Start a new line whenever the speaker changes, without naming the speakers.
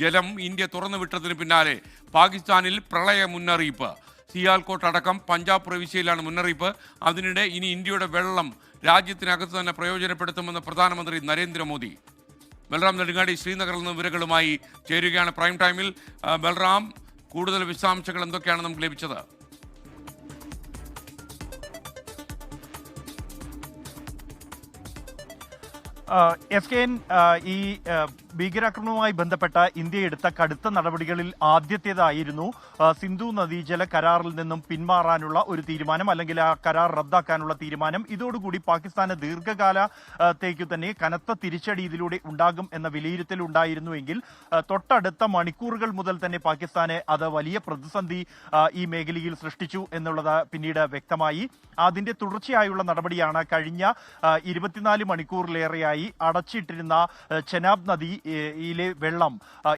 ജലം ഇന്ത്യ തുറന്നു തുറന്നുവിട്ടതിന് പിന്നാലെ പാകിസ്ഥാനിൽ പ്രളയ മുന്നറിയിപ്പ്. സിയാൽകോട്ട് അടക്കം പഞ്ചാബ് പ്രവിശ്യയിലാണ് മുന്നറിയിപ്പ്. അതിനിടെ ഇനി ഇന്ത്യയുടെ വെള്ളം രാജ്യത്തിനകത്ത് തന്നെ പ്രയോജനപ്പെടുത്തുമെന്ന് പ്രധാനമന്ത്രി നരേന്ദ്രമോദി. ബൽറാം നെടുങ്ങാടി ശ്രീനഗറിൽ നിന്ന് വിവരങ്ങളുമായി ചേരുകയാണ്. പ്രൈം ടൈമിൽ ബൽറാം കൂടുതൽ വിശദാംശങ്ങൾ എന്തൊക്കെയാണ് നമുക്ക് ലഭിച്ചത്?
എസ് കെ എൻ ഈ ഭീകരാക്രമണവുമായി ബന്ധപ്പെട്ട ഇന്ത്യ എടുത്ത കടുത്ത നടപടികളിൽ ആദ്യത്തേതായിരുന്നു സിന്ധു നദീജല കരാറിൽ നിന്നും പിന്മാറാനുള്ള ഒരു തീരുമാനം അല്ലെങ്കിൽ ആ കരാർ റദ്ദാക്കാനുള്ള തീരുമാനം. ഇതോടുകൂടി പാകിസ്ഥാന് ദീർഘകാലത്തേക്കു തന്നെ കനത്ത തിരിച്ചടി ഇതിലൂടെ ഉണ്ടാകും എന്ന വിലയിരുത്തൽ ഉണ്ടായിരുന്നുവെങ്കിൽ തൊട്ടടുത്ത മണിക്കൂറുകൾ മുതൽ തന്നെ പാകിസ്ഥാനെ അത് വലിയ പ്രതിസന്ധി ഈ മേഖലയിൽ സൃഷ്ടിച്ചു എന്നുള്ളത് പിന്നീട് വ്യക്തമായി. അതിന്റെ തുടർച്ചയായുള്ള നടപടിയാണ് കഴിഞ്ഞ ഇരുപത്തിനാല് മണിക്കൂറിലേറെയായി അടച്ചിട്ടിരുന്ന ആ, ചെനാബ് നദിയിലെ വെള്ളം